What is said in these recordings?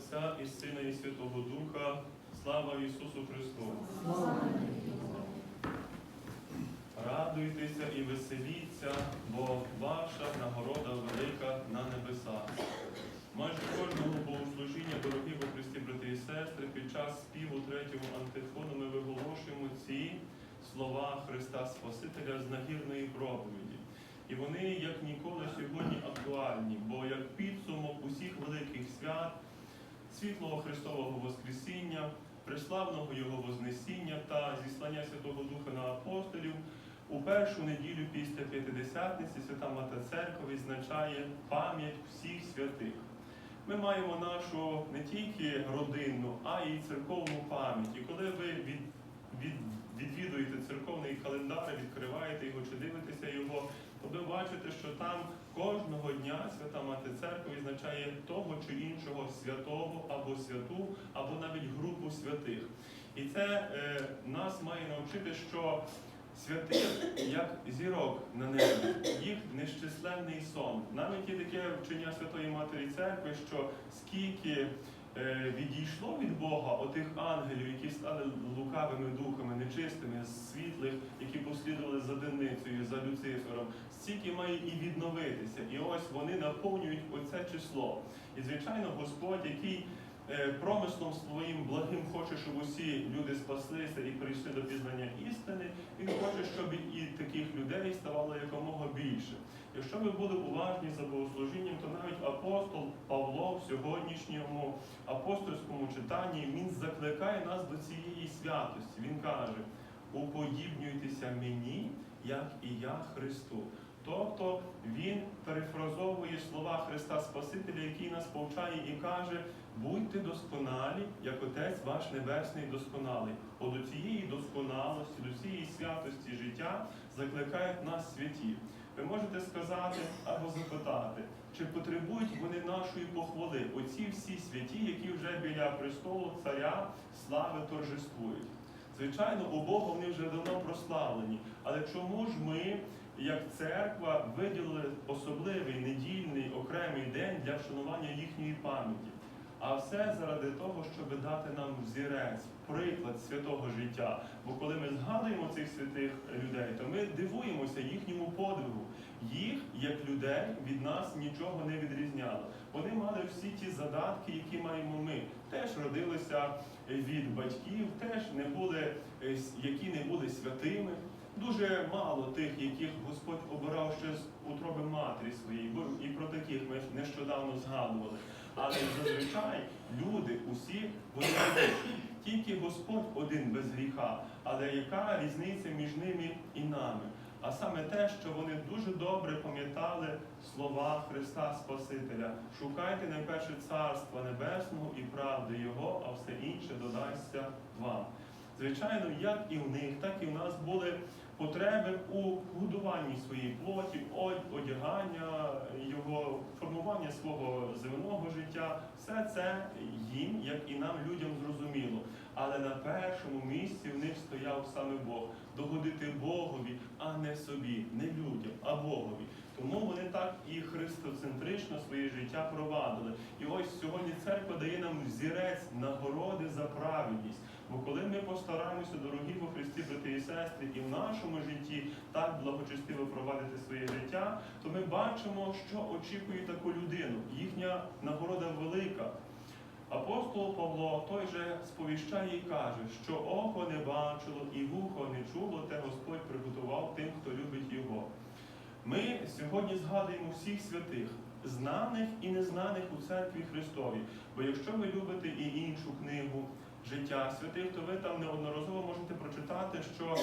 Отця і Сина, і Святого Духа. Слава Ісусу Христу! Радуйтеся і веселіться, бо ваша нагорода велика на небесах. Майже кожного богослужіння, дорогі во Христі, брати і сестри, під час співу третього антифону ми виголошуємо ці слова Христа Спасителя з нагірної проповіді. І вони як ніколи сьогодні актуальні, бо як підсумок усіх великих свят, світлого Христового Воскресіння, преславного Його Вознесіння та зіслання Святого Духа на апостолів, у першу неділю після П'ятидесятниці Свята Мата Церква відзначає пам'ять всіх святих. Ми маємо нашу не тільки родинну, а й церковну пам'ять. І коли ви від, від, відвідуєте церковний календар, відкриваєте його чи дивитеся його, то ви бачите, що там кожного дня Свята Мати Церква відзначає того чи іншого святого або святу, або навіть групу святих. І це е, нас має навчити, що святих, як зірок на небі, їх нещисленний сон. Навіть є таке вчення Святої Матері Церкви, що скільки відійшло від Бога отих ангелів, які стали лукавими духами, нечистими, світлих, які послідували за Денницею, за Люцифером, стільки має і відновитися. І ось вони наповнюють оце число. І звичайно, Господь, який е, промислом своїм благим хоче, щоб усі люди спаслися і прийшли до пізнання істини. Він хоче, щоб і таких людей ставало якомога більше. Якщо ви були уважні за богослужінням, то навіть апостол Павло в сьогоднішньому апостольському читанні він закликає нас до цієї святості. Він каже: уподібнюйтеся мені, як і я Христу. Тобто він перефразовує слова Христа Спасителя, який нас повчає і каже: будьте досконалі, як Отець ваш Небесний досконалий. От до цієї досконалості, до цієї святості життя закликають нас святі. Ви можете сказати або запитати, чи потребують вони нашої похвали, оці всі святі, які вже біля престолу царя слави торжествують. Звичайно, у Бога вони вже давно прославлені. Але чому ж ми, як церква, виділили особливий недільний окремий день для вшанування їхньої пам'яті? А все заради того, щоб дати нам взірець, приклад святого життя. Бо коли ми згадуємо цих святих людей, то ми дивуємося їхньому подвигу. Їх, як людей, від нас нічого не відрізняло. Вони мали всі ті задатки, які маємо ми. Теж родилися від батьків, теж не були, е, які не були святими. Дуже мало тих, яких Господь обирав ще з утроби матері своєї, і про таких ми нещодавно згадували. Але зазвичай люди усі вони грішні. Тільки Господь один без гріха. Але яка різниця між ними і нами? А саме те, що вони дуже добре пам'ятали слова Христа Спасителя. Шукайте найперше Царства Небесного і правди Його, а все інше додасться вам. Звичайно, як і в них, так і в нас були потреби у годуванні своєї плоті, одягання його, формування свого земного життя. Все це їм, як і нам, людям, зрозуміло. Але на першому місці в них стояв саме Бог. Догодити Богові, а не собі, не людям, а Богові. Тому вони так і христоцентрично своє життя провадили. І ось сьогодні церква дає нам зірець нагороди за праведність. Бо коли ми постараємося, дорогі во Христі, брати і сестри, і в нашому житті так благочестиво провадити своє життя, то ми бачимо, що очікує таку людину. Їхня нагорода велика. Апостол Павло той же сповіщає і каже, що око не бачило і вухо не чуло, те Господь приготував тим, хто любить його. Ми сьогодні згадуємо всіх святих, знаних і незнаних у церкві Христовій. Бо якщо ви любите і іншу книгу життя святих, то ви там неодноразово можете прочитати, що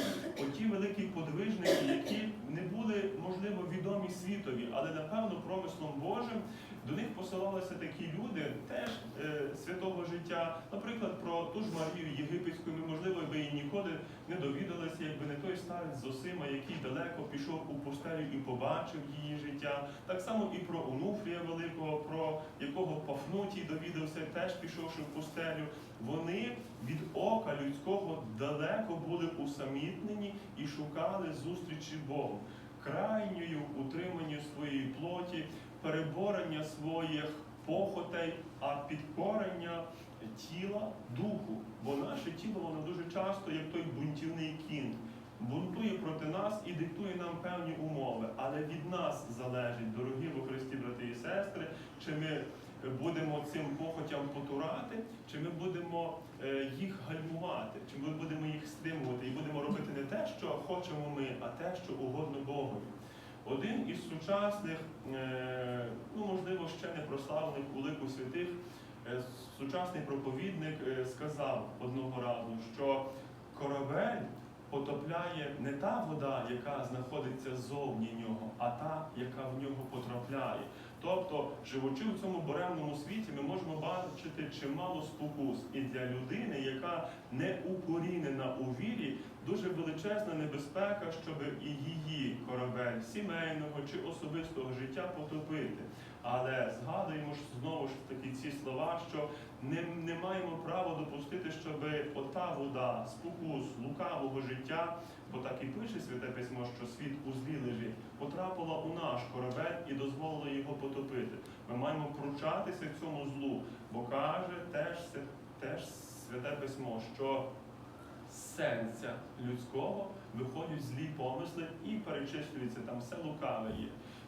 оті великі подвижники, які не були, можливо, відомі світові, але напевно промислом Божим до них посилалися такі люди, теж е, святого життя. Наприклад, про ту ж Марію Єгипетську ми, можливо, би і ніколи не довідалися, якби не той старець Зосима, який далеко пішов у пустелю і побачив її життя. Так само і про Онуфрія Великого, про якого Пафнутій довідався, теж пішовши в пустелю. Вони від ока людського далеко були усамітнені і шукали зустрічі Богу. Крайньою утриманню своєї плоті, переборення своїх похотей, а підкорення тіла духу. Бо наше тіло воно дуже часто, як той бунтівний кінь, бунтує проти нас і диктує нам певні умови. Але від нас залежить, дорогі во Христі, брати і сестри, чи ми будемо цим похотям потурати, чи ми будемо е, їх гальмувати, чи ми будемо їх стримувати і будемо робити не те, що хочемо ми, а те, що угодно Богові. Один із сучасних, е, ну можливо, ще не прославлених у лику святих, е, сучасний проповідник сказав одного разу, що корабель потопляє не та вода, яка знаходиться ззовні нього, а та, яка в нього потрапляє. Тобто, живучи в цьому буремному світі, ми можемо бачити чимало спокус. І для людини, яка не укорінена у вірі, дуже величезна небезпека, щоб і її корабель сімейного чи особистого життя потопити. Але згадуємо ж знову ж таки ці слова, що не, не маємо права допустити, щоб ота вода, спокус лукавого життя, бо так і пише Святе Письмо, що світ у злі лежить, потрапила у наш корабель і дозволила його потопити. Ми маємо пручатися цьому злу, бо каже теж, теж Святе Письмо, що серця людського виходять злі помисли і перечислюється там все лукаве є.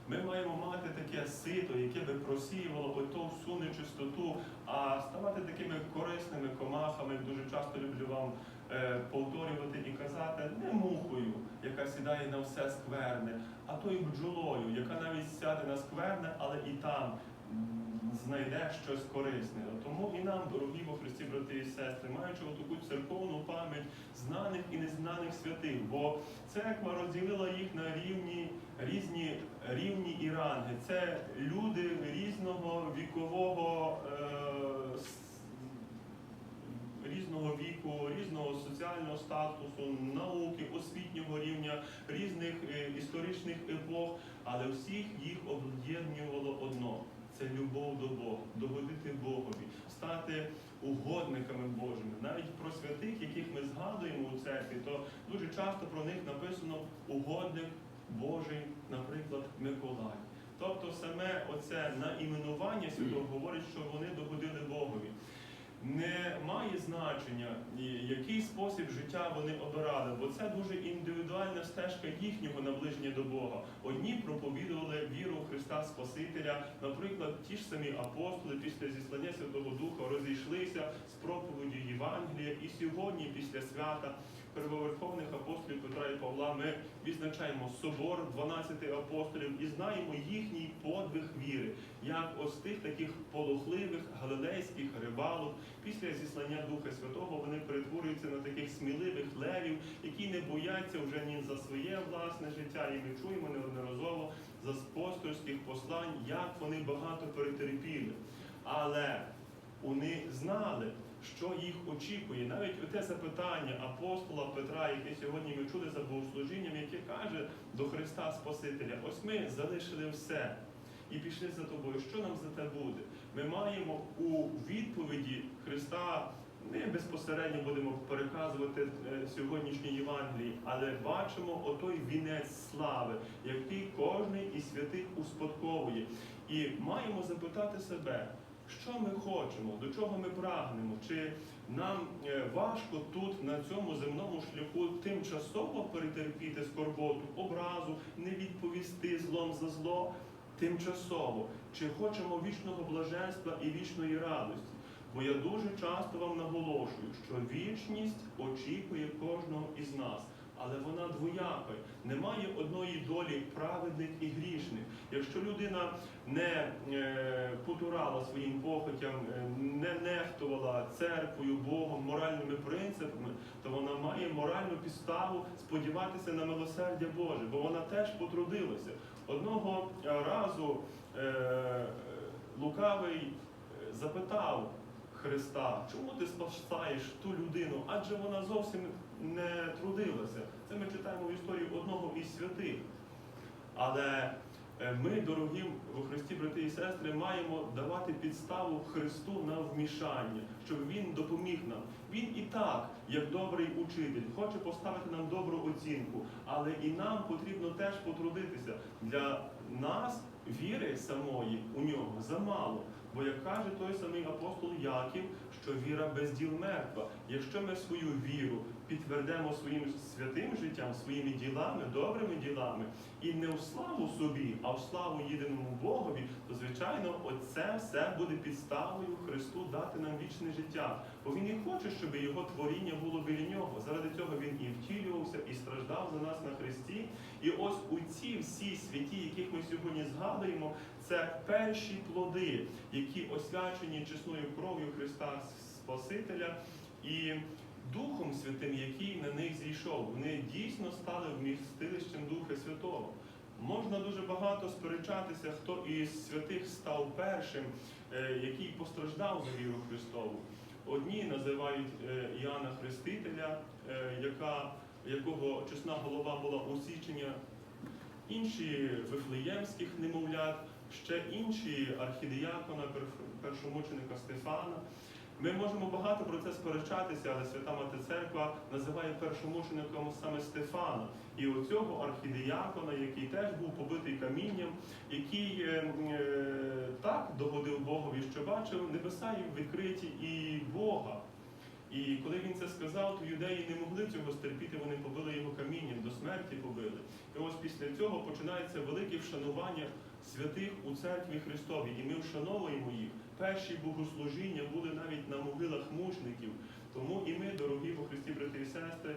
Ми маємо мати таке сито, яке би просіювало оту всю нечистоту, а ставати такими корисними комахами, дуже часто люблю вам е, повторювати і казати, не мухою, яка сідає на все скверне, а тою бджолою, яка навіть сяде на скверне, але і там знайде щось корисне. Тому і нам, дорогі во Христі, брати і сестри, маючи таку церковну пам'ять знаних і незнаних святих, бо церква розділила їх на рівні, різні рівні і ранги. Це люди різного вікового. Е, Різного віку, різного соціального статусу, науки, освітнього рівня, різних е, історичних епох, але всіх їх об'єднувало одно це любов до Бога, догодити Богові, стати угодниками Божими. Навіть про святих, яких ми згадуємо у церкві, то дуже часто про них написано угодник Божий, наприклад, Миколай. Тобто саме оце наіменування святого говорить, що вони догодили Богові. Не має значення, який спосіб життя вони обирали, бо це дуже індивідуальна стежка їхнього наближення до Бога. Одні проповідували віру в Христа Спасителя, наприклад, ті ж самі апостоли після зіслання Святого Духа розійшлися з проповіддю Євангелія, і сьогодні, після свята первоверховних апостолів Петра і Павла, ми відзначаємо собор 12 апостолів і знаємо їхній подвиг віри, як ось тих таких полохливих галилейських рибалок. Після зіслання Духа Святого вони перетворюються на таких сміливих левів, які не бояться вже ні за своє власне життя. І ми чуємо неодноразово з апостольських послань, як вони багато перетерпіли. Але вони знали, що їх очікує. Навіть оте запитання апостола Петра, яке сьогодні ми чули за богослужінням, яке каже до Христа Спасителя: ось ми залишили все і пішли за тобою. Що нам за те буде? Ми маємо у відповіді Христа. Не безпосередньо будемо переказувати е, сьогоднішній Євангелії, але бачимо отой вінець слави, який кожний із святих успадковує. І маємо запитати себе, що ми хочемо, до чого ми прагнемо, чи нам е, важко тут, на цьому земному шляху, тимчасово перетерпіти скорботу, образу, не відповісти злом за зло, тимчасово, чи хочемо вічного блаженства і вічної радості. Бо я дуже часто вам наголошую, що вічність очікує кожного із нас, але вона двояка. Немає одної долі праведних і грішних. Якщо людина не е, потурала своїм похотям, е, не нехтувала церквою, Богом, моральними принципами, то вона має моральну підставу сподіватися на милосердя Боже, бо вона теж потрудилася. Одного е, разу лукавий запитав Христа, чому ти спасаєш ту людину? Адже вона зовсім не трудилася. Це ми читаємо в історії одного із святих. Але е, ми, дорогі во Христі, брати і сестри, маємо давати підставу Христу на вмішання, щоб Він допоміг нам. Він і так, як добрий учитель, хоче поставити нам добру оцінку, але і нам потрібно теж потрудитися. Для нас віри самої у нього замало. Бо як каже той самий апостол Яків, що що віра без діл мертва. Якщо ми свою віру підтвердимо своїм святим життям, своїми ділами, добрими ділами, і не в славу собі, а в славу єдиному Богові, то звичайно, оце все буде підставою Христу дати нам вічне життя. Бо він і хоче, щоб його творіння було біля нього. Заради цього він і втілювався, і страждав за нас на Христі. І ось у ці всі святі, яких ми сьогодні згадуємо, це перші плоди, які освячені чесною кров'ю Христа Спасителя і Духом Святим, який на них зійшов. Вони дійсно стали вмістилищем Духа Святого. Можна дуже багато сперечатися, хто із святих став першим, е, який постраждав за віру Христову. Одні називають е, Іоанна Хрестителя, е, яка, якого чесна голова була усічення, інші вифлеємських немовлят, ще інші архідіякона, перш- першомученика Стефана. Ми можемо багато про це сперечатися, але Свята Мати Церква називає першомучеником саме Стефана. І оцього архідіякона, який теж був побитий камінням, який е, е, так догодив Богові, що бачив небеса і відкриті і Бога. І коли він це сказав, то юдеї не могли цього стерпіти, вони побили його камінням, до смерті побили. І ось після цього починається велике вшанування святих у церкві Христовій, і ми вшановуємо їх. Перші богослужіння були навіть на могилах мучників. Тому і ми, дорогі во Христі, брати і сестри,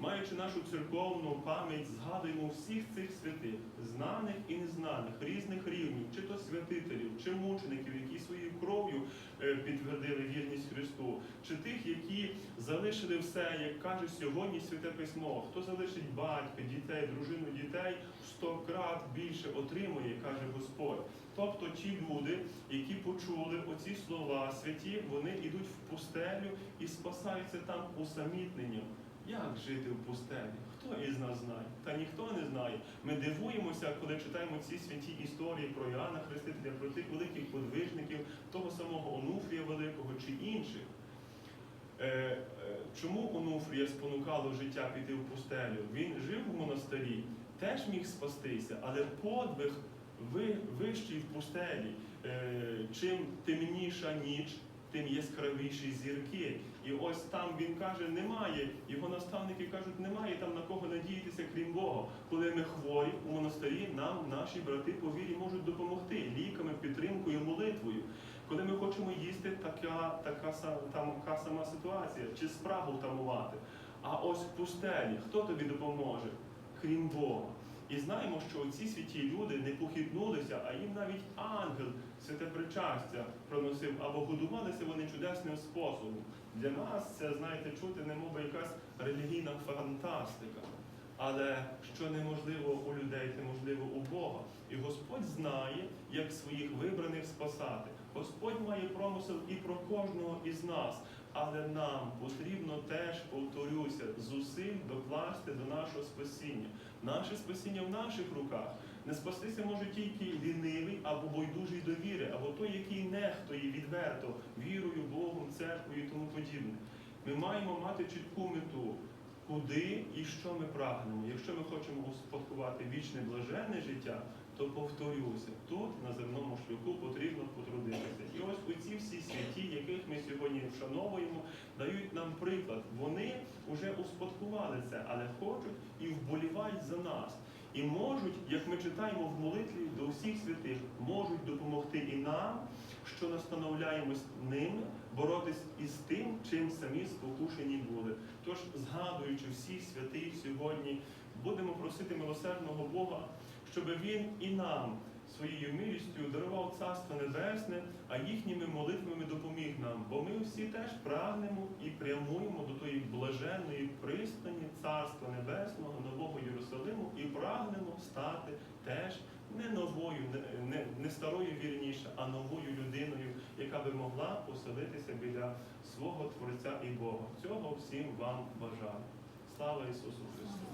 маючи нашу церковну пам'ять, згадуємо всіх цих святих, знаних і незнаних, різних рівнів, чи то святителів, чи мучеників, які своєю кров'ю е, підтвердили вірність Христу, чи тих, які залишили все, як каже сьогодні Святе Письмо. Хто залишить батька, дітей, дружину, дітей, сто крат більше отримує, каже Господь. Тобто ті люди, які почули оці слова святі, вони йдуть в пустелю і спасаються там усамітненням. Як жити в пустелі? Хто із нас знає? Та ніхто не знає. Ми дивуємося, коли читаємо ці святі історії про Іоанна Хрестителя, про тих великих подвижників, того самого Онуфрія Великого чи інших. Е, е, Чому Онуфрія спонукало життя піти в пустелю? Він жив в монастирі, теж міг спастися, але подвиг ви- вищий в пустелі. Е, Чим темніша ніч, тим яскравіші зірки. І ось там він каже, немає. Його наставники кажуть, немає там на кого надіятися, крім Бога. Коли ми хворі у монастирі, нам наші брати по вірі можуть допомогти ліками, підтримкою, молитвою. Коли ми хочемо їсти, така, така, там, така сама ситуація, чи спрагу втамувати. А ось в пустелі, хто тобі допоможе? Крім Бога. І знаємо, що ці святі люди не похитнулися, а їм навіть ангел святе причастя проносив, або годувалися вони чудесним способом. Для нас це, знаєте, чути немов би якась релігійна фантастика. Але що неможливо у людей, це можливо у Бога. І Господь знає, як своїх вибраних спасати. Господь має промисел і про кожного із нас. Але нам потрібно теж, повторюся, зусиль докласти до нашого спасіння. Наше спасіння в наших руках. Не спастися може тільки лінивий або байдужий до віри, або той, який нехтує відверто вірою, Богом, церквою і тому подібне. Ми маємо мати чітку мету, куди і що ми прагнемо. Якщо ми хочемо успадкувати вічне блаженне життя, то повторюся, тут на земному шляху потрібно потрудитися. І ось у ці всі святі, вшановуємо, дають нам приклад. Вони вже успадкували це, але хочуть і вболівають за нас. І можуть, як ми читаємо в молитві до всіх святих, можуть допомогти і нам, що настановляємось ними, боротись із тим, чим самі спокушені були. Тож, згадуючи всіх святих сьогодні, будемо просити милосердного Бога, щоб Він і нам своєю милістю дарував Царство Небесне, а їхніми молитвами допоміг нам. Бо ми всі теж прагнемо і прямуємо до тої блаженної пристані Царства Небесного, нового Єрусалиму, і прагнемо стати теж не новою, не, не, старою вірніше, а новою людиною, яка би могла поселитися біля свого Творця і Бога. Цього всім вам бажаю. Слава Ісусу Христу!